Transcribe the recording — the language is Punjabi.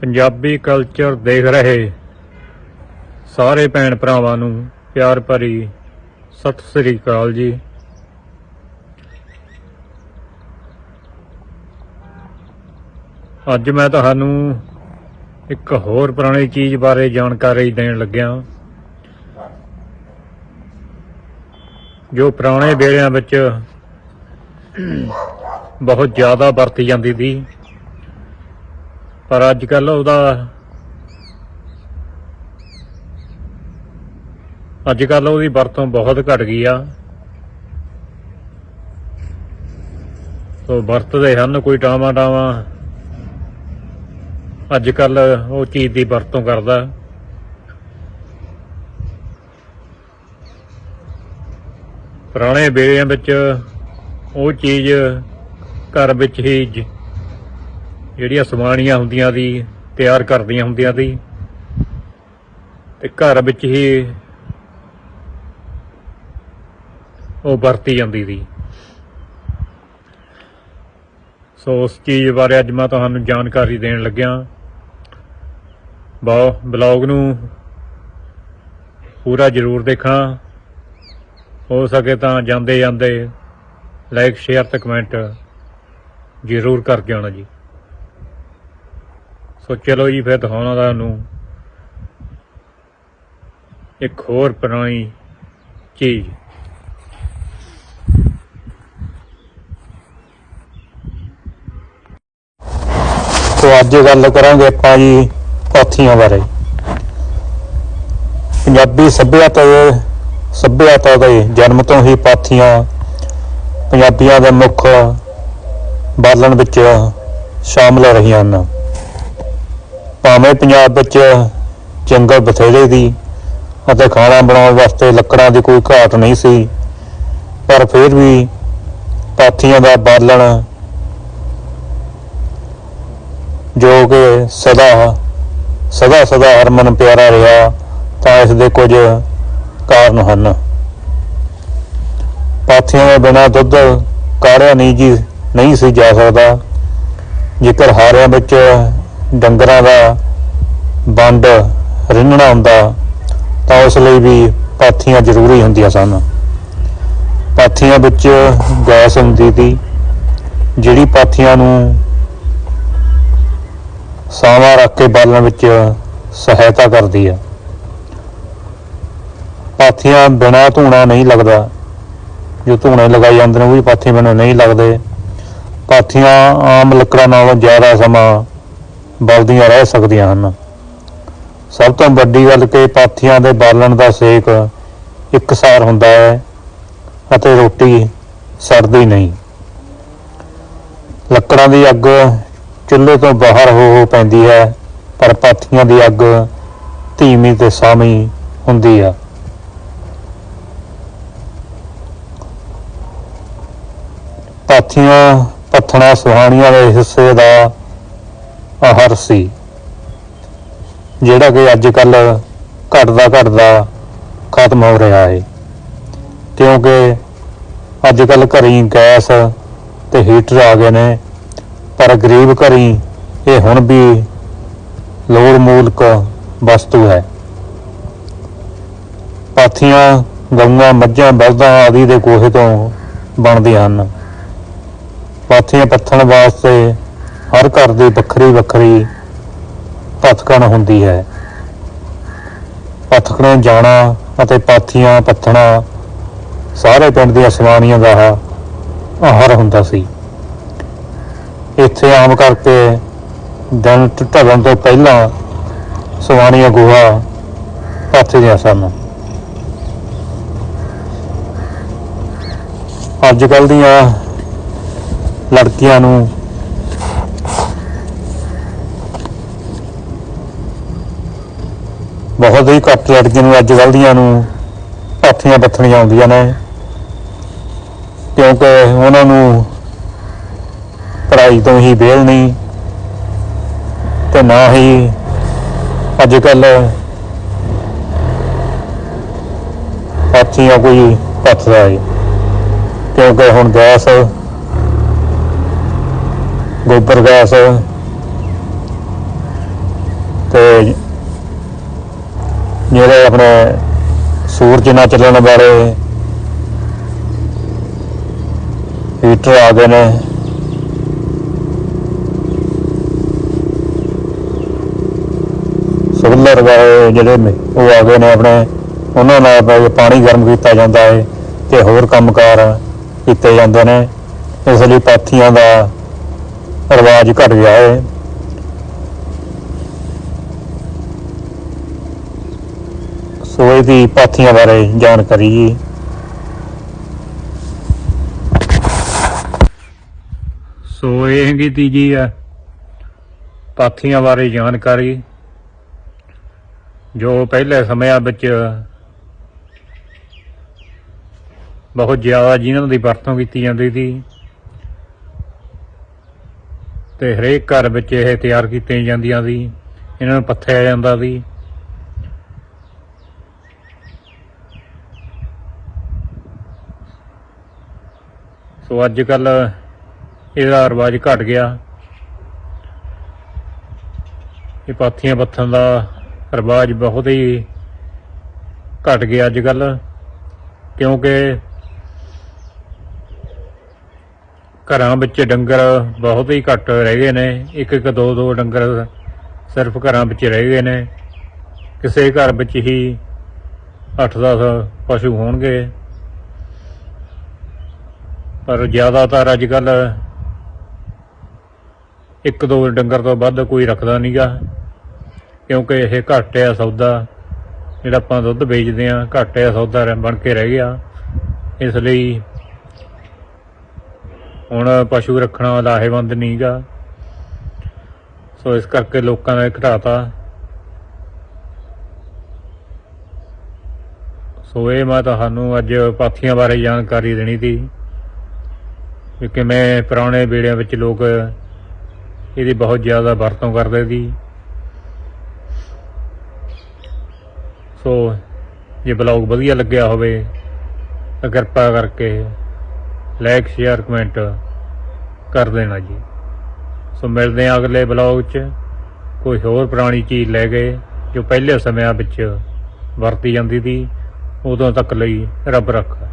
ਪੰਜਾਬੀ ਕਲਚਰ ਦੇਖ ਰਹੇ। ਸਾਰੇ ਭੈਣ ਭਰਾਵਾਂ ਨੂੰ ਪਿਆਰ ਭਰੀ ਸਤਿ ਸ੍ਰੀ ਅਕਾਲ ਜੀ। ਅੱਜ ਮੈਂ ਤੁਹਾਨੂੰ ਇੱਕ ਹੋਰ ਪੁਰਾਣੀ ਚੀਜ਼ ਬਾਰੇ ਜਾਣਕਾਰੀ ਦੇਣ ਲੱਗਿਆ। ਜੋ ਪੁਰਾਣੇ ਵੇਲਿਆਂ ਵਿੱਚ ਬਹੁਤ ਜ਼ਿਆਦਾ ਵਰਤੀ ਜਾਂਦੀ ਸੀ। ਪਰ ਅੱਜ ਕੱਲ ਉਹਦਾ ਅੱਜ ਕੱਲ ਉਹਦੀ ਵਰਤੋਂ ਬਹੁਤ ਘਟ ਗਈ ਆ। ਸੋ ਵਰਤਦੇ ਹਨ, ਕੋਈ ਟਾਵਾਂ ਟਾਵਾਂ। ਅੱਜ ਕੱਲ ਉਹ ਚੀਜ਼ ਦੀ ਵਰਤੋਂ ਕਰਦਾ। ਪੁਰਾਣੇ ਵੇਲਿਆਂ ਵਿੱਚ ਉਹ ਚੀਜ਼ ਘਰ ਵਿੱਚ ਹੀ ਜਿਹੜੀਆਂ ਸਮਾਨੀਆਂ ਹੁੰਦੀਆਂ ਦੀ, ਤਿਆਰ ਕਰਦੀਆਂ ਹੁੰਦੀਆਂ ਸੀ ਤੇ ਘਰ ਵਿੱਚ ਹੀ ਉਹ ਵਰਤੀ ਜਾਂਦੀ ਸੀ ਸੋ ਉਸ ਚੀਜ਼ ਬਾਰੇ ਅੱਜ ਮੈਂ ਤੁਹਾਨੂੰ ਜਾਣਕਾਰੀ ਦੇਣ ਲੱਗਿਆ। ਬਹੁ, ਬਲੌਗ ਨੂੰ ਪੂਰਾ ਜ਼ਰੂਰ ਦੇਖਣਾ ਹੋ ਸਕੇ ਤਾਂ ਜਾਂਦੇ ਜਾਂਦੇ ਲਾਈਕ, ਸ਼ੇਅਰ ਤੇ ਕਮੈਂਟ ਜ਼ਰੂਰ ਕਰਕੇ ਆਉਣਾ ਜੀ। ਸੋ ਚਲੋ ਜੀ ਫਿਰ ਦਿਖਾਉਣਾ ਤੁਹਾਨੂੰ ਇੱਕ ਹੋਰ ਪੁਰਾਣੀ ਚੀਜ਼। ਸੋ ਅੱਜ ਗੱਲ ਕਰਾਂਗੇ ਆਪਾਂ ਜੀ ਪਾਥੀਆਂ ਬਾਰੇ। ਪੰਜਾਬੀ ਸੱਭਿਅਤਾ ਦੇ ਸੱਭਿਅਤਾ ਦੇ ਜਨਮ ਤੋਂ ਹੀ ਪਾਥੀਆਂ ਪੰਜਾਬੀਆਂ ਦੇ ਮੁੱਖ ਬਾਲਣ ਵਿੱਚ ਸ਼ਾਮਲ ਰਹੀਆਂ ਹਨ। ਭਾਵੇਂ ਪੰਜਾਬ ਵਿੱਚ ਜੰਗਲ ਬਥੇਰੇ ਦੀ ਅਤੇ ਖਾਣਾ ਬਣਾਉਣ ਵਾਸਤੇ ਲੱਕੜਾਂ ਦੀ ਕੋਈ ਘਾਟ ਨਹੀਂ ਸੀ, ਪਰ ਫਿਰ ਵੀ ਪਾਥੀਆਂ ਦਾ ਬਾਲਣ ਜੋ ਕਿ ਸਦਾ ਸਦਾ ਸਦਾ ਹਰਮਨ ਪਿਆਰਾ ਰਿਹਾ, ਤਾਂ ਇਸ ਦੇ ਕੁਝ ਕਾਰਨ ਹਨ। ਪਾਥੀਆਂ ਦੇ ਬਿਨਾਂ ਦੁੱਧ ਕਾੜਿਆ ਨਹੀਂ ਜੀ, ਨਹੀਂ ਸੀ ਜਾ ਸਕਦਾ, ਜੇਕਰ ਹਾਰਿਆਂ ਵਿੱਚ ਡੰਗਰਾਂ ਦਾ ਵੰਡ ਰਿੰਨਣਾ ਹੁੰਦਾ, ਤਾਂ ਉਸ ਲਈ ਵੀ ਪਾਥੀਆਂ ਜ਼ਰੂਰੀ ਹੁੰਦੀਆਂ ਸਨ। ਪਾਥੀਆਂ ਵਿੱਚ ਗੈਸ ਹੁੰਦੀ ਸੀ, ਜਿਹੜੀ ਪਾਥੀਆਂ ਨੂੰ ਸਾਵਾਂ ਰੱਖ ਕੇ ਬਾਲਣ ਵਿੱਚ ਸਹਾਇਤਾ ਕਰਦੀ ਹੈ। ਪਾਥੀਆਂ ਬਿਨਾ ਧੂਣਾ ਨਹੀਂ ਲੱਗਦਾ। ਜੋ ਧੂਣੇ ਲਗਾਏ ਜਾਂਦੇ ਨੇ, ਉਹ ਵੀ ਪਾਥੀ ਬਿਨਾਂ ਨਹੀਂ ਲੱਗਦੇ। ਪਾਥੀਆਂ ਆਮ ਲੱਕੜਾਂ ਨਾਲੋਂ ਜ਼ਿਆਦਾ ਸਮਾਂ ਬਲਦੀਆਂ ਰਹਿ ਸਕਦੀਆਂ ਹਨ। ਸਭ ਤੋਂ ਵੱਡੀ ਗੱਲ ਕਿ ਪਾਥੀਆਂ ਦੇ ਬਾਲਣ ਦਾ ਸੇਕ ਇੱਕਸਾਰ ਹੁੰਦਾ ਹੈ ਅਤੇ ਰੋਟੀ ਸੜਦੀ ਨਹੀਂ। ਲੱਕੜਾਂ ਦੀ ਅੱਗ ਚੁੱਲ੍ਹੇ ਤੋਂ ਬਾਹਰ ਹੋ ਹੋ ਪੈਂਦੀ ਹੈ, ਪਰ ਪਾਥੀਆਂ ਦੀ ਅੱਗ ਧੀਮੀ ਤੇ ਸਾਵੀਂ ਹੁੰਦੀ ਆ। ਪਾਥੀਆਂ ਪੱਥਣਾ ਸੁਹਾਣੀਆਂ ਦੇ ਹਿੱਸੇ ਦਾ ਆਹਰ ਸੀ। ਜਿਹੜਾ ਕਿ ਅੱਜ ਕੱਲ ਘਟਦਾ ਘਟਦਾ ਖਤਮ ਹੋ ਰਿਹਾ ਹੈ ਕਿਉਂਕਿ ਅੱਜ ਕੱਲ ਘਰੀ ਗੈਸ ਤੇ ਹੀਟਰ ਆ ਗਏ ਨੇ, ਪਰ ਗਰੀਬ ਘਰੀ ਇਹ ਹੁਣ ਵੀ ਲੋੜ ਮੂਲਕ ਵਸਤੂ ਹੈ। ਪਾਥੀਆਂ, ਗਊਆਂ, ਮੱਝਾਂ, ਬਲਦਾਂ ਆਦਿ ਦੇ ਗੋਹੇ ਤੋਂ ਬਣਦੀਆਂ ਹਨ। ਪਾਥੀਆਂ ਪੱਥਣ ਵਾਸਤੇ ਹਰ ਘਰ ਦੀ ਵੱਖਰੀ ਵੱਖਰੀ ਪਥਕਣ ਹੁੰਦੀ ਹੈ। ਪਥਕਣੇ ਜਾਣਾ ਅਤੇ ਪਾਥੀਆਂ ਪੱਥਣਾ ਸਾਰੇ ਪਿੰਡ ਦੀਆਂ ਸਵਾਣੀਆਂ ਦਾ ਆਹਰ ਹੁੰਦਾ ਸੀ। ਇੱਥੇ ਆਮ ਕਰਕੇ ਦਿਨ ਢਲਣ ਤੋਂ ਪਹਿਲਾਂ ਸਵਾਣੀਆਂ ਗੋਹਾ ਪਾਥੀਆਂ ਸਨ। ਅੱਜ ਕੱਲ ਦੀਆਂ ਲੜਕੀਆਂ ਨੂੰ ਬਹੁਤ ਹੀ ਘੱਟ ਲੜਕੀਆਂ ਨੂੰ ਅੱਜ ਕੱਲ੍ਹ ਦੀਆਂ ਨੂੰ ਪਾਥੀਆਂ ਪੱਥਣੀਆਂ ਆਉਂਦੀਆਂ ਨੇ। ਕਿਉਂਕਿ ਉਹਨਾਂ ਨੂੰ ਪੜ੍ਹਾਈ ਤੋਂ ਹੀ ਵੇਲ ਨਹੀਂ ਤੇ ਨਾ ਹੀ ਅੱਜ ਕੱਲ ਪਾਥੀਆਂ ਕੋਈ ਪੱਥਦਾ ਹੈ ਕਿਉਂਕਿ ਹੁਣ ਗੈਸ, ਗੋਬਰ ਗੈਸ ਤੇ ਜਿਹੜੇ ਆਪਣੇ ਸੂਰਜ ਨਾਲ ਚੱਲਣ ਵਾਲੇ ਹੀਟਰ ਆ ਗਏ ਨੇ। ਸੋਲਰ ਵਾਲੇ ਜਿਹੜੇ ਉਹ ਆ ਗਏ ਨੇ ਆਪਣੇ। ਉਹਨਾਂ ਨਾਲ ਪਾਣੀ ਗਰਮ ਕੀਤਾ ਜਾਂਦਾ ਹੈ ਤੇ ਹੋਰ ਕੰਮਕਾਰ ਕੀਤੇ ਜਾਂਦੇ ਨੇ। ਇਸ ਲਈ ਪਾਥੀਆਂ ਦਾ ਰਿਵਾਜ ਘਟ ਗਿਆ ਹੈ। ਸੋ ਇਹਦੀ ਪਾਥੀਆਂ ਬਾਰੇ ਜਾਣਕਾਰੀ ਜੀ। ਸੋ ਇਹ ਹੈਗੀ ਤੀਜੀ ਆ, ਪਾਥੀਆਂ ਬਾਰੇ ਜਾਣਕਾਰੀ, ਜੋ ਪਹਿਲੇ ਸਮਿਆਂ ਵਿੱਚ ਬਹੁਤ ਜ਼ਿਆਦਾ ਜਿਨ੍ਹਾਂ ਦੀ ਵਰਤੋਂ ਕੀਤੀ ਜਾਂਦੀ ਸੀ ਤੇ ਹਰੇਕ ਘਰ ਵਿੱਚ ਇਹ ਤਿਆਰ ਕੀਤੀਆਂ ਜਾਂਦੀਆਂ ਸੀ, ਇਹਨਾਂ ਨੂੰ ਪੱਥਿਆ ਜਾਂਦਾ ਸੀ। ਸੋ ਅੱਜ ਕੱਲ ਇਹਦਾ ਰਿਵਾਜ ਘਟ ਗਿਆ। ਇਹ ਪਾਥੀਆਂ ਪੱਥਣ ਦਾ ਰਿਵਾਜ ਬਹੁਤ ਹੀ ਘਟ ਗਿਆ ਅੱਜ ਕੱਲ, ਕਿਉਂਕਿ ਘਰਾਂ ਵਿੱਚ ਡੰਗਰ ਬਹੁਤ ਹੀ ਘੱਟ ਰਹਿ ਗਏ ਨੇ। ਇੱਕ ਇੱਕ ਦੋ ਦੋ ਡੰਗਰ ਸਿਰਫ ਘਰਾਂ ਵਿੱਚ ਰਹਿ ਗਏ ਨੇ। ਕਿਸੇ ਘਰ ਵਿੱਚ ਹੀ 8-10 ਪਸ਼ੂ ਹੋਣਗੇ। ਪਰ ਜ਼ਿਆਦਾਤਰ ਅੱਜ ਕੱਲ ਇੱਕ ਦੋ ਡੰਗਰ ਤੋਂ ਵੱਧ ਕੋਈ ਰੱਖਦਾ ਨਹੀਂਗਾ, ਕਿਉਂਕਿ ਇਹ ਘੱਟ ਆ ਸੌਦਾ। ਜਿਹੜਾ ਆਪਾਂ ਦੁੱਧ ਵੇਚਦੇ ਆ ਘੱਟ ਆ ਸੌਦਾ ਰਹਿ- ਬਣ ਕੇ ਰਹਿ ਗਿਆ। ਇਸ ਲਈ ਹੁਣ ਪਸ਼ੂ ਰੱਖਣਾ ਲਾਹੇਵੰਦ ਨਹੀਂਗਾ। ਸੋ ਇਸ ਕਰਕੇ ਲੋਕਾਂ ਦਾ ਘਟਾਤਾ। ਸੋ ਇਹ ਮੈਂ ਤੁਹਾਨੂੰ ਅੱਜ ਪਾਥੀਆਂ ਬਾਰੇ ਜਾਣਕਾਰੀ ਦੇਣੀ ਸੀ। ਵੀ ਕਿਵੇਂ ਪੁਰਾਣੇ ਵੇੜਿਆਂ ਵਿੱਚ ਲੋਕ ਇਹਦੀ ਬਹੁਤ ਜ਼ਿਆਦਾ ਵਰਤੋਂ ਕਰਦੇ ਸੀ। ਸੋ ਜੇ ਬਲੌਗ ਵਧੀਆ ਲੱਗਿਆ ਹੋਵੇ ਤਾਂ ਕਿਰਪਾ ਕਰਕੇ ਲਾਈਕ, ਸ਼ੇਅਰ, ਕਮੈਂਟ ਕਰ ਦੇਣਾ ਜੀ। ਸੋ ਮਿਲਦੇ ਹਾਂ ਅਗਲੇ ਬਲੌਗ 'ਚ ਕੋਈ ਹੋਰ ਪੁਰਾਣੀ ਚੀਜ਼ ਲੈ ਗਏ ਜੋ ਪਹਿਲੇ ਸਮਿਆਂ ਵਿੱਚ ਵਰਤੀ ਜਾਂਦੀ ਸੀ, ਉਦੋਂ ਤੱਕ ਲਈ ਰੱਬ ਰੱਖਾ।